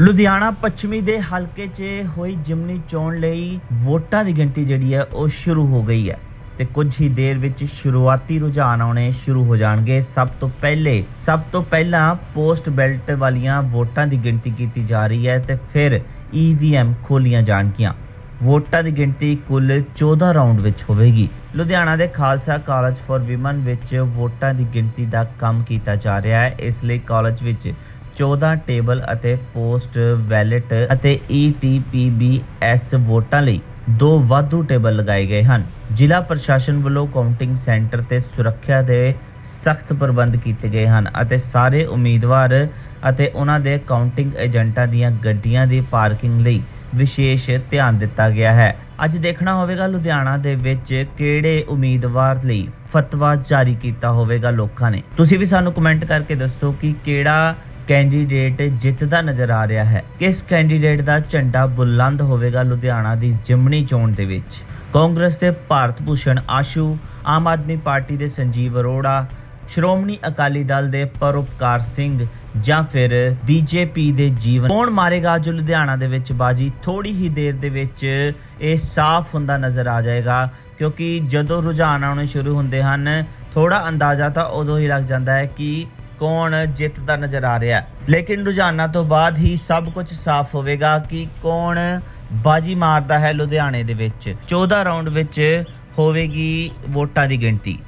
ਲੁਧਿਆਣਾ ਪੱਛਮੀ ਦੇ ਹਲਕੇ 'ਚ ਹੋਈ ਜਿਮਨੀ ਚੋਣ ਲਈ ਵੋਟਾਂ ਦੀ ਗਿਣਤੀ ਜਿਹੜੀ ਹੈ ਉਹ ਸ਼ੁਰੂ ਹੋ ਗਈ ਹੈ ਤੇ ਕੁਝ ਹੀ ਦੇਰ ਵਿੱਚ ਸ਼ੁਰੂਆਤੀ ਰੁਝਾਨ ਆਉਣੇ ਸ਼ੁਰੂ ਹੋ ਜਾਣਗੇ। ਸਭ ਤੋਂ ਪਹਿਲੇ, ਸਭ ਤੋਂ ਪਹਿਲਾਂ ਪੋਸਟ ਬੈਲਟ ਵਾਲੀਆਂ ਵੋਟਾਂ ਦੀ ਗਿਣਤੀ ਕੀਤੀ ਜਾ ਰਹੀ ਹੈ ਤੇ ਫਿਰ ਈਵੀਐਮ ਖੋਲੀਆਂ ਜਾਣਗੀਆਂ। ਵੋਟਾਂ ਦੀ ਗਿਣਤੀ ਕੁੱਲ 14 ਰਾਉਂਡ ਵਿੱਚ ਹੋਵੇਗੀ। ਲੁਧਿਆਣਾ ਦੇ ਖਾਲਸਾ ਕਾਲਜ ਫॉर ਵਿਮਨ ਵਿੱਚ ਵੋਟਾਂ ਦੀ ਗਿਣਤੀ ਦਾ ਕੰਮ ਕੀਤਾ ਜਾ ਰਿਹਾ ਹੈ। ਇਸ ਲਈ ਕਾਲਜ ਵਿੱਚ 14 ਟੇਬਲ ਅਤੇ ਪੋਸਟ ਵੈਲਟ ਅਤੇ E ETPBS ਵੋਟਾਂ ਲਈ ਦੋ ਵਾਧੂ ਟੇਬਲ ਲਗਾਏ ਗਏ ਹਨ। ਜ਼ਿਲ੍ਹਾ ਪ੍ਰਸ਼ਾਸਨ ਵੱਲੋਂ ਕਾਊਂਟਿੰਗ ਸੈਂਟਰ ਤੇ ਸੁਰੱਖਿਆ ਦੇ ਸਖਤ ਪ੍ਰਬੰਧ ਕੀਤੇ ਗਏ ਹਨ ਅਤੇ ਸਾਰੇ ਉਮੀਦਵਾਰ ਅਤੇ ਉਹਨਾਂ ਦੇ ਕਾਊਂਟਿੰਗ ਏਜੰਟਾਂ ਦੀਆਂ ਗੱਡੀਆਂ ਦੀ ਪਾਰਕਿੰਗ ਲਈ ਵਿਸ਼ੇਸ਼ ਧਿਆਨ ਦਿੱਤਾ ਗਿਆ ਹੈ। ਅੱਜ ਦੇਖਣਾ ਹੋਵੇਗਾ ਲੁਧਿਆਣਾ ਦੇ ਵਿੱਚ ਕਿਹੜੇ ਉਮੀਦਵਾਰ ਲਈ ਫਤਵਾ ਜਾਰੀ ਕੀਤਾ ਹੋਵੇਗਾ ਲੋਕਾਂ ਨੇ। ਤੁਸੀਂ ਵੀ ਸਾਨੂੰ ਕਮੈਂਟ ਕਰਕੇ ਦੱਸੋ ਕਿ ਕਿਹੜਾ ਕੈਂਡੀਡੇਟ ਜਿੱਤਦਾ ਨਜ਼ਰ ਆ ਰਿਹਾ ਹੈ। ਕਿਸ ਕੈਂਡੀਡੇਟ ਦਾ ਝੰਡਾ ਬੁਲੰਦ ਹੋਵੇਗਾ ਲੁਧਿਆਣਾ ਦੀ ਜਿਮਣੀ ਚੋਣ ਦੇ ਵਿੱਚ? ਕਾਂਗਰਸ ਦੇ ਭਾਰਤ ਭੂਸ਼ਣ ਆਸ਼ੂ, ਆਮ ਆਦਮੀ ਪਾਰਟੀ ਦੇ ਸੰਜੀਵ ਅਰੋੜਾ, ਸ਼੍ਰੋਮਣੀ ਅਕਾਲੀ ਦਲ ਦੇ ਪਰਉਪਕਾਰ ਸਿੰਘ ਜਾਂ ਫਿਰ ਬੀਜੇਪੀ ਦੇ ਜੀਵਨ? ਕੌਣ ਮਾਰੇਗਾ ਜੋ ਲੁਧਿਆਣਾ ਦੇ ਵਿੱਚ ਬਾਜੀ? ਥੋੜੀ ਹੀ ਦੇਰ ਦੇ ਵਿੱਚ ਇਹ ਸਾਫ਼ ਹੁੰਦਾ ਨਜ਼ਰ ਆ ਜਾਏਗਾ, ਕਿਉਂਕਿ ਜਦੋਂ ਰੁਝਾਨ ਆਉਣੇ ਸ਼ੁਰੂ ਹੁੰਦੇ ਹਨ ਥੋੜਾ ਅੰਦਾਜ਼ਾ ਤਾਂ ਉਦੋਂ ਹੀ ਲੱਗ ਜਾਂਦਾ ਹੈ ਕਿ ਕੌਣ ਜਿੱਤਦਾ ਨਜ਼ਰ ਆ ਰਿਹਾ ਲੇਕਿਨ ਰੁਝਾਨਾਂ ਤੋਂ ਬਾਅਦ ਹੀ ਸਭ ਕੁਝ ਸਾਫ਼ ਹੋਵੇਗਾ ਕਿ ਕੌਣ ਬਾਜੀ ਮਾਰਦਾ ਹੈ ਲੁਧਿਆਣੇ ਦੇ ਵਿੱਚ। 14 ਰਾਉਂਡ ਵਿੱਚ ਹੋਵੇਗੀ ਵੋਟਾਂ ਦੀ ਗਿਣਤੀ।